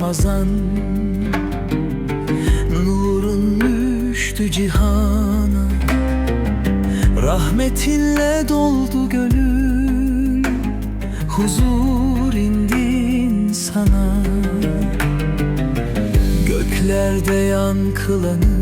Ramazan. Nurun düştü cihana. Rahmetinle doldu gönül. Huzur indi sana. Göklerde yankılanır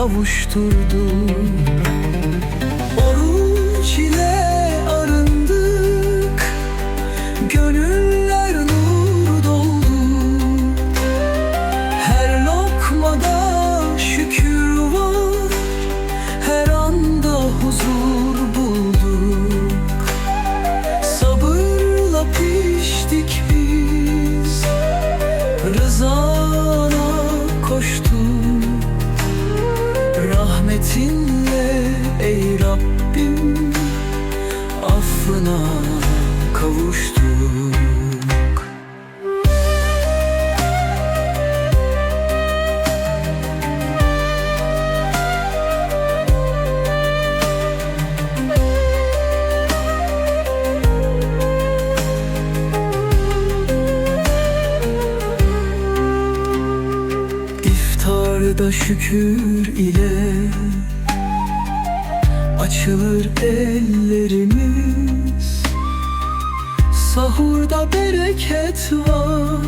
kavuşturdu bereket var.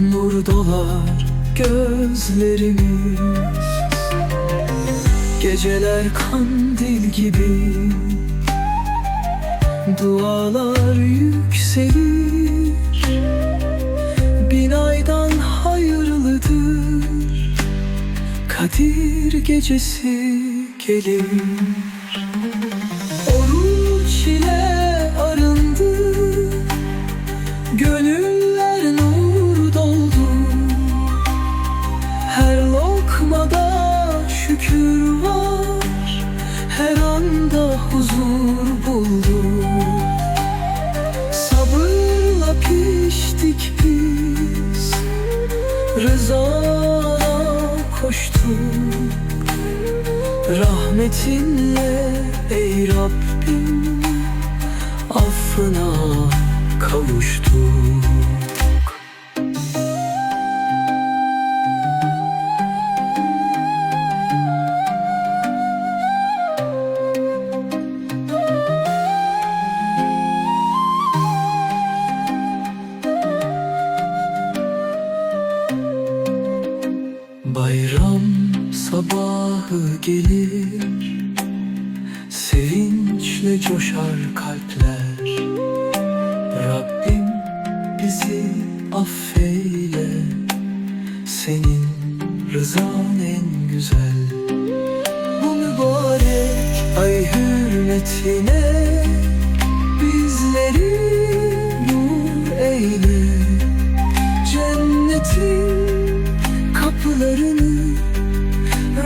Nur dolar gözlerimiz. Geceler kandil gibi. Dualar yükselir. Bin aydan hayırlıdır. Kadir gecesi gelir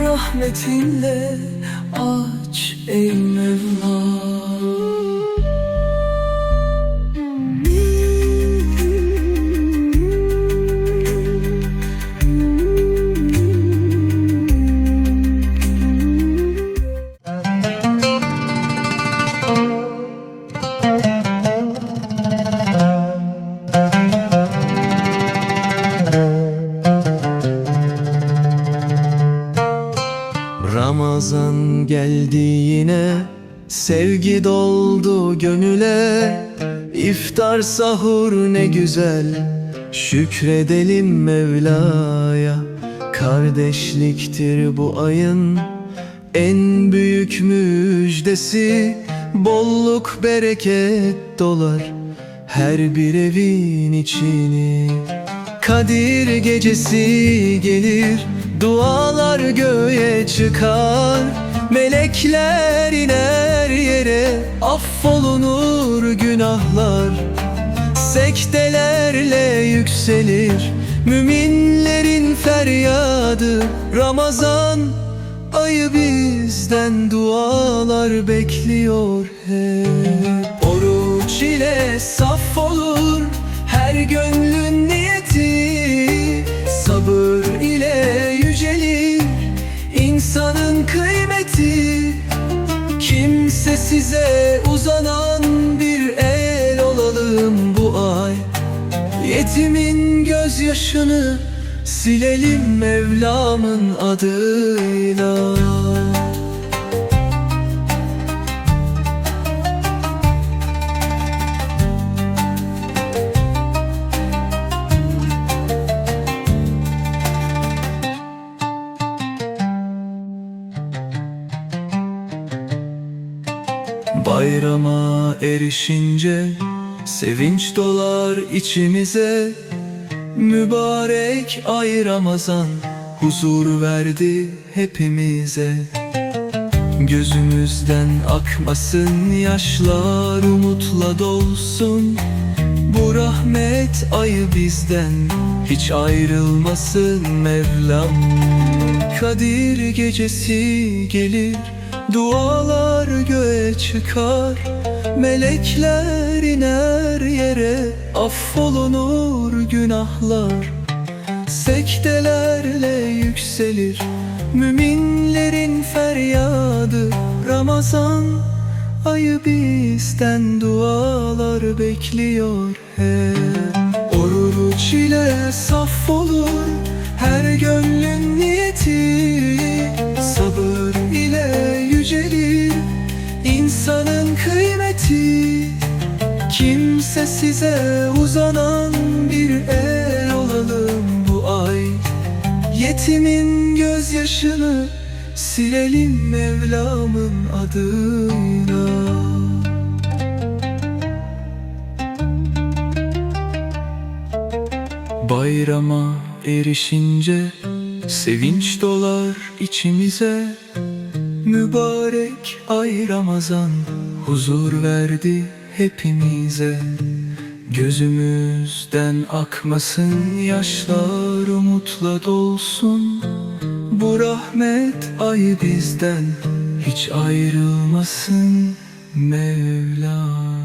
rahmetinle aç ey Mevla. Sahur ne güzel Şükredelim Mevla'ya. Kardeşliktir bu ayın En büyük müjdesi. Bolluk bereket dolar Her bir evin içini. Kadir gecesi gelir Dualar göğe çıkar. Melekler iner yere Affolunur günahlar Sektelerle yükselir. Müminlerin feryadı Ramazan ayı bizden dualar bekliyor hep. Oruç ile saf olur her gönlün niyeti. Sabır ile yücelir insanın kıymeti. Kimse size uzanan Yetimin gözyaşını silelim Mevlam'ın adıyla. Bayrama erişince Sevinç dolar içimize Mübarek ay Ramazan. Huzur verdi hepimize. Gözümüzden akmasın yaşlar Umutla dolsun. Bu rahmet ayı bizden Hiç ayrılmasın Mevlam. Kadir gecesi gelir Dualar göğe çıkar Melekler iner yere Affolunur günahlar. Sektelerle yükselir Müminlerin feryadı. Ramazan ayı bizden dualar bekliyor hep. Oruç ile saf olur her gönlün niyeti Size uzanan bir el olalım bu ay. Yetimin gözyaşını silelim Mevlam'ın adıyla. Bayrama erişince Sevinç dolar içimize. Mübarek ay Ramazan Huzur verdi hepimize. Gözümüzden akmasın yaşlar Umutla dolsun. Bu rahmet ayı bizden Hiç ayrılmasın Mevlam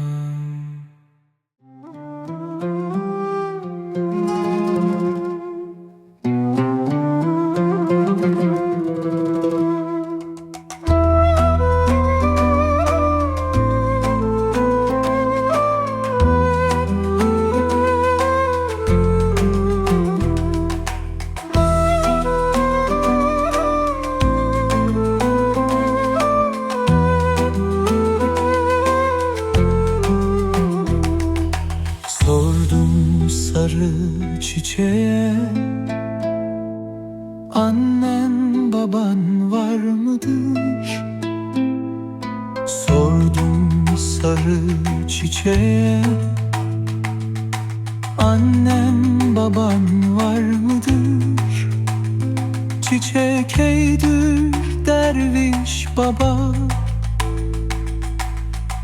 çiçeğe. Annen baban var mıdır? Çiçek eydür derviş baba.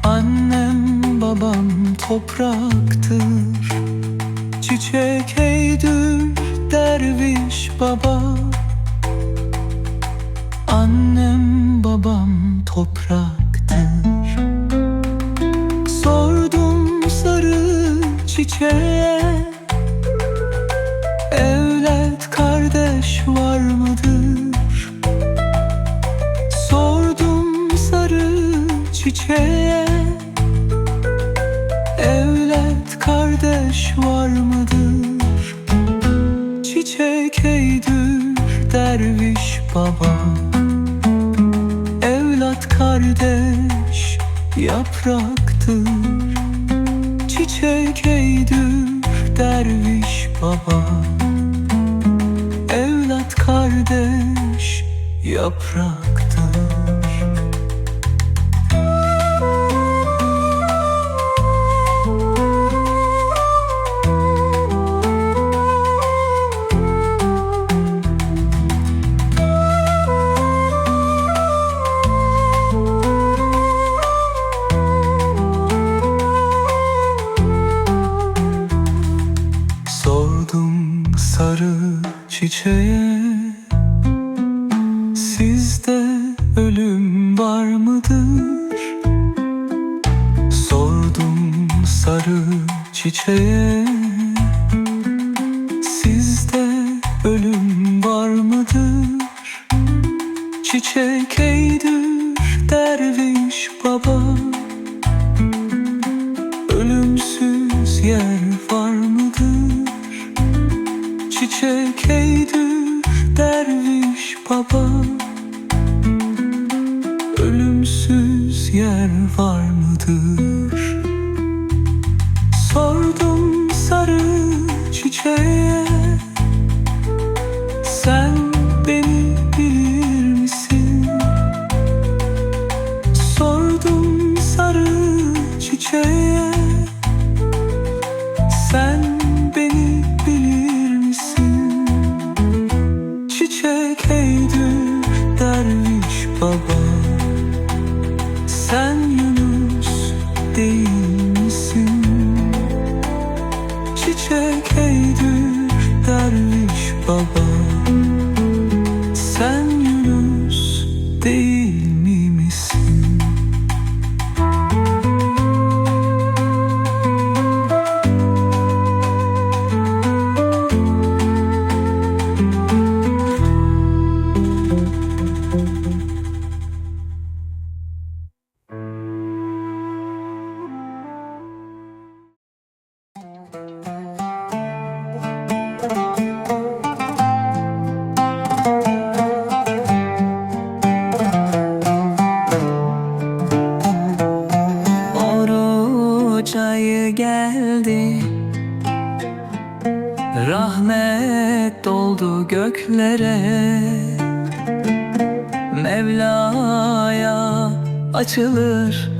Annem babam topraktır. Çiçek eydür derviş baba. Annem babam topraktır çiçeğe Evlat kardeş var mıdır? Sordum sarı çiçeğe Evlat kardeş var mıdır? Çiçek eydür derviş baba Evlat kardeş yapraktır Çiçek eydür derviş baba. Evlat kardeş yapraktır ölüm açılır.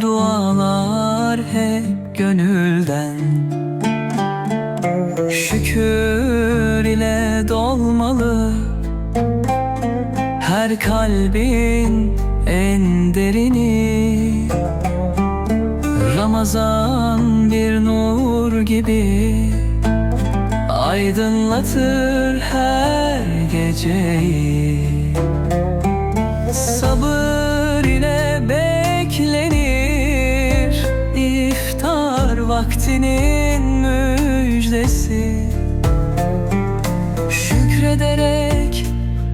Dualar hep gönülden. Şükür ile dolmalı. Her kalbin en derini. Ramazan bir nur gibi Aydınlatır her geceyi Sabır ile beklenir. İftar vaktinin müjdesi. Şükrederek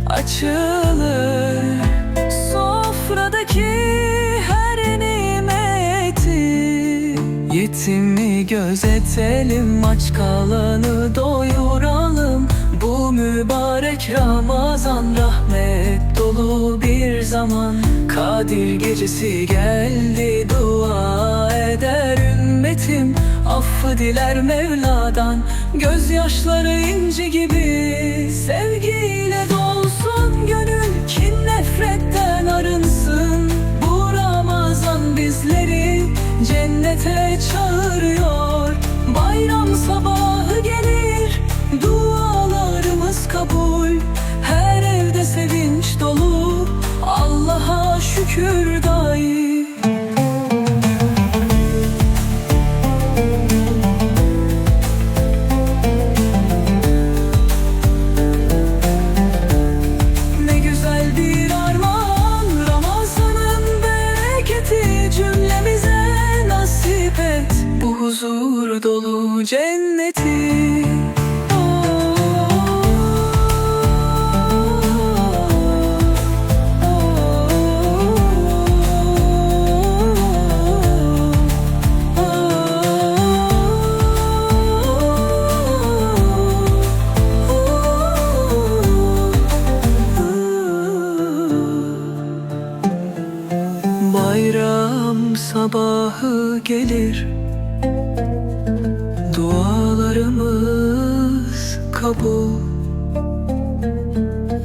açılır. Sofradaki her nimeti. Yetimi gözetelim aç kalanı doyuralım zaman Kadir gecesi geldi dua eder ümmetim. Affı diler Mevla'dan Gözyaşları inci gibi. Sevgiyle dolsun gönül Kin nefretten arınsın. Bu Ramazan bizleri Cennete çağırıyor. Bayram sabahı gelir Dualarımız kabul Ne güzel bir Ramazan'ın bereketi. Cümlemize nasip et Bu huzur dolu cenneti sabahı gelir. Dualarımız kabul.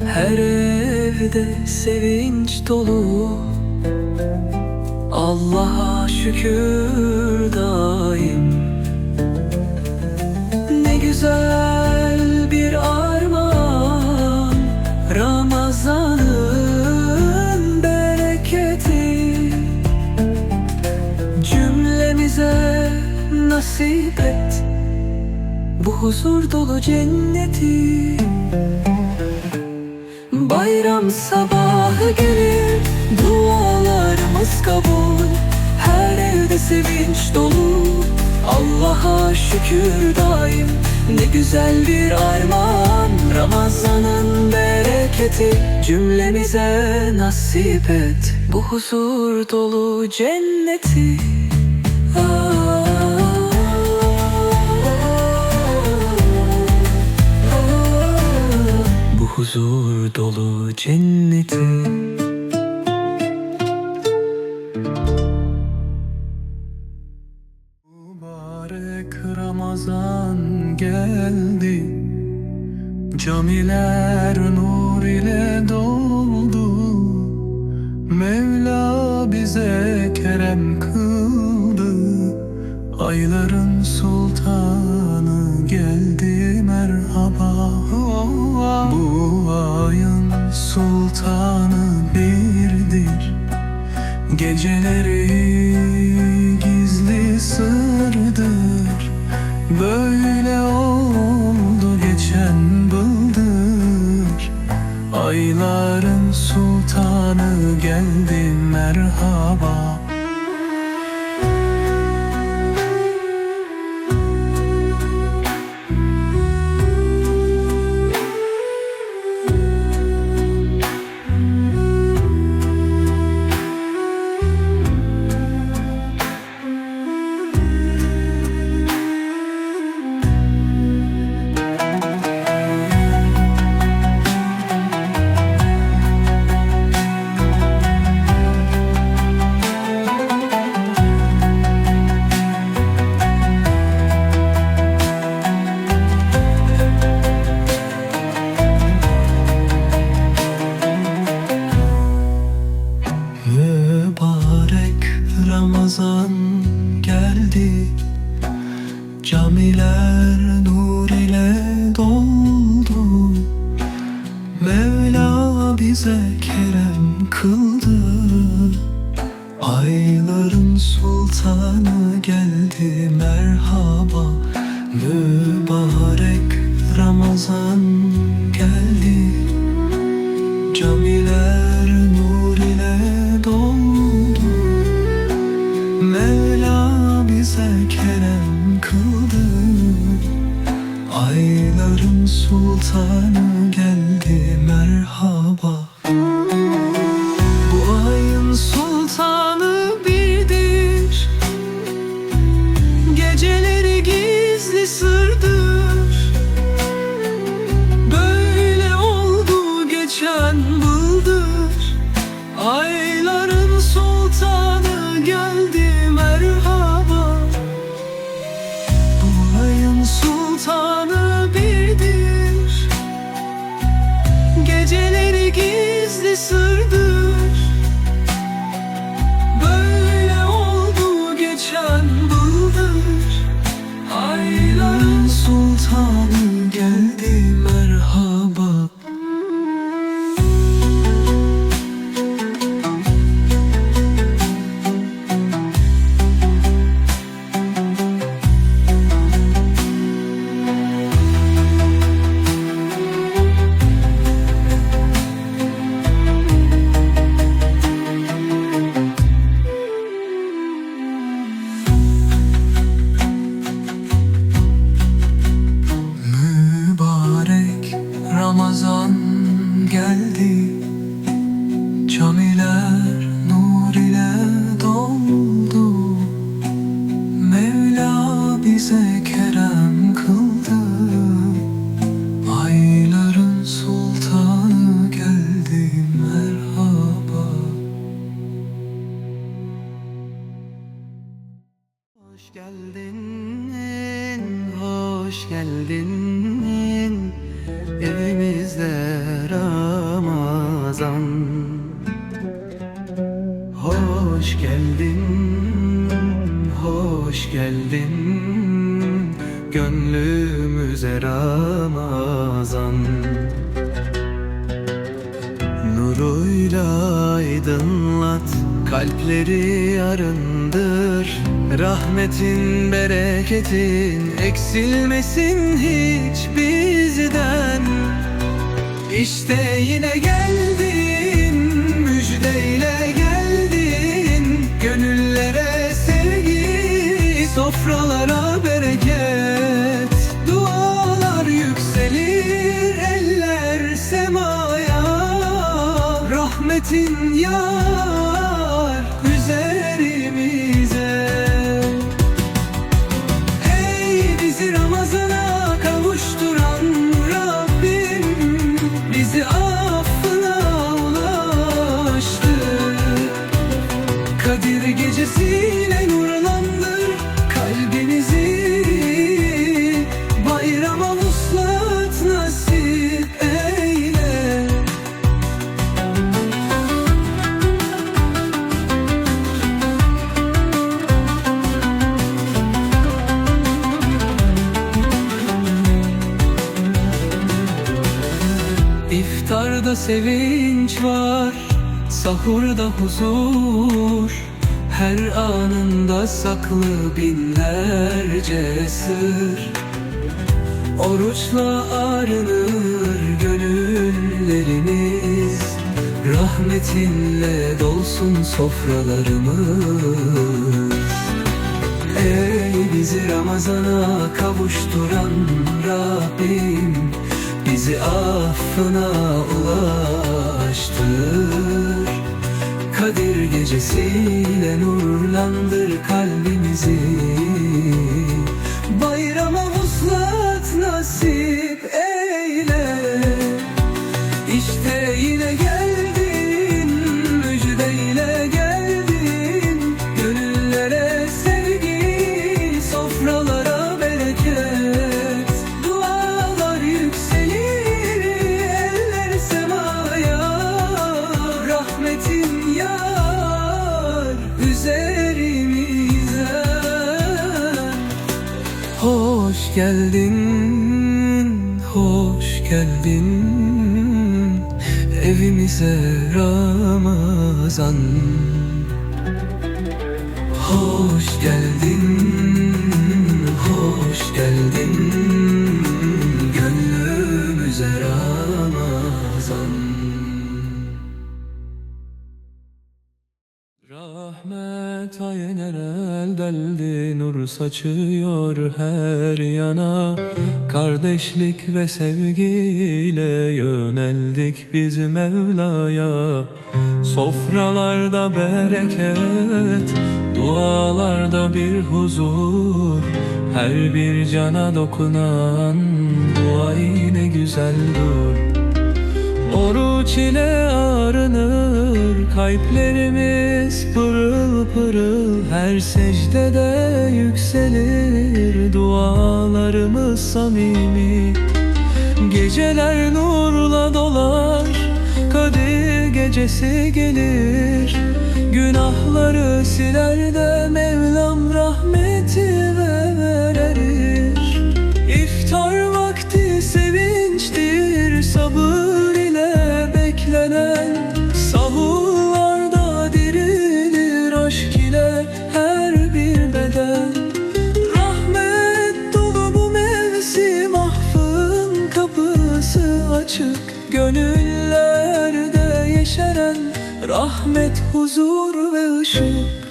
Her evde sevinç dolu. Allah'a şükür daim nasip et. Bu huzur dolu cenneti. Bayram sabahı gelir Dualarımız kabul. Her evde sevinç dolu. Allah'a şükür daim. Ne güzel bir armağan. Ramazan'ın bereketi. Cümlemize nasip et. Bu huzur dolu cenneti huzur dolu cennete Mübarek Ramazan geldi. Camiler nur ile doldu. Mevla bize kerem kıldı. Ayların sonu insanı birdir. Geceleri gizli sırdır. Böyle oldu geçen bıldır. Ayların sultanı geldi merhaba. time. hoş geldin. Evimizde Ramazan. Hoş geldin, hoş geldin. Gönlümüze Ramazan. Nuruyla aydınlat kalpleri yarın Rahmetin bereketin eksilmesin hiç bizden. İşte yine geldin müjdeyle geldin. Gönüllere sevgi sofralara bereket. Dualar yükselir eller semaya. Rahmetin ya huzur. Her anında saklı binlerce sır. Oruçla arınır gönülleriniz Rahmetinle dolsun sofralarımız. Ey bizi Ramazana kavuşturan Rabbim Bizi affına ulaştır Kadir gecesiyle nurlandır kalbimizi. Bayrama vuslat nasip Hoş geldin, hoş geldin. Evimize Ramazan. Hoş geldin, hoş geldin saçıyor her yana. Kardeşlik ve sevgiyle yöneldik biz Mevla'ya. Sofralarda bereket, dualarda bir huzur. Her bir cana dokunan dua ne güzel dur. Oruç ile arınır kalplerimiz pırıl pırıl Her secdede dualarımız samimi Geceler nurla dolar Kadir gecesi gelir. Günahları siler de Mevlam rahmeti verir rahmet huzur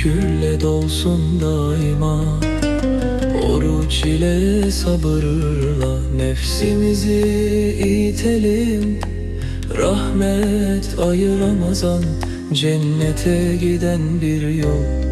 şükürle dolsun daima. Oruç ile sabırla nefsimizi itelim. Rahmet ayı Ramazan cennete giden bir yol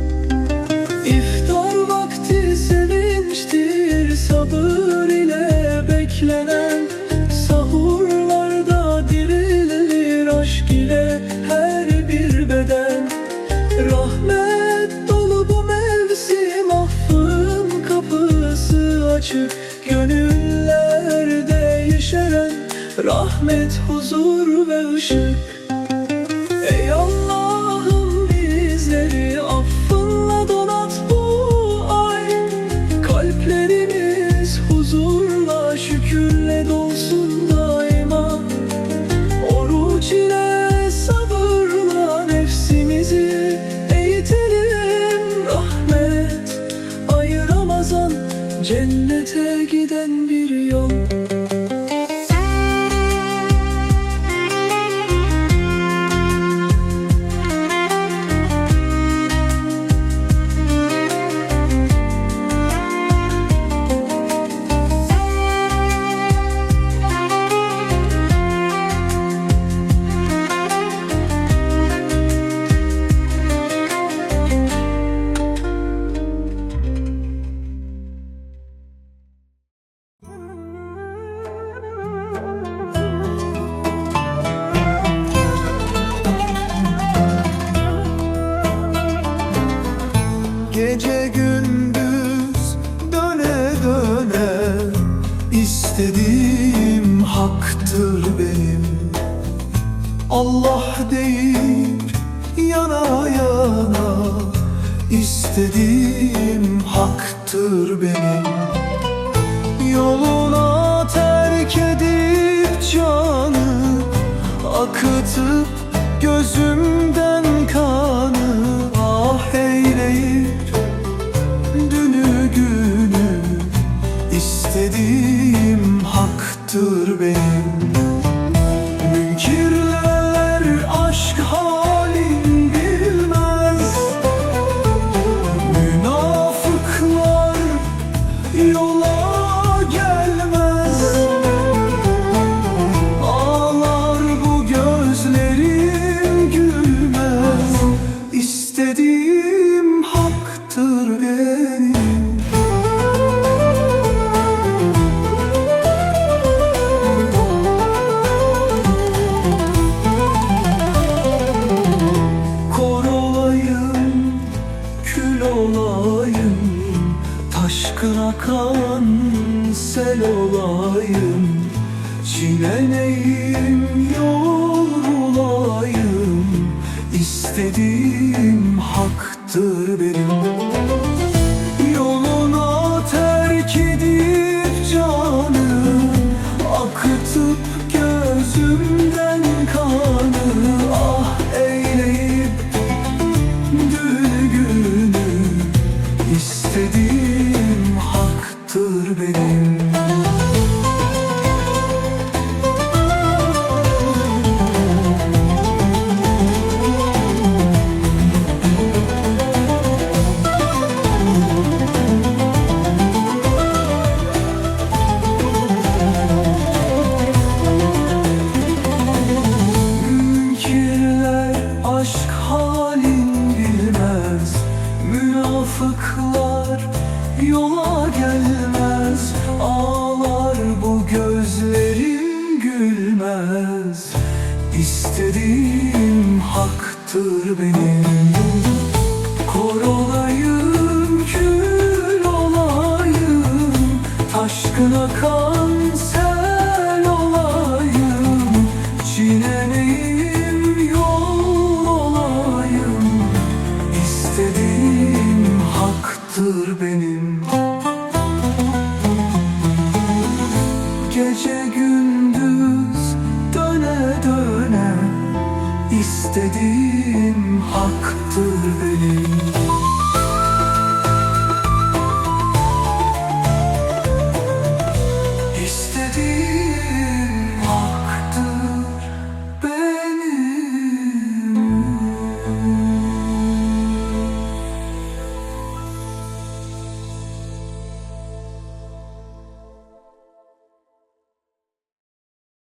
açık Gönüllerde yeşeren rahmet huzur ve ışık. Ey Allah'ım haktır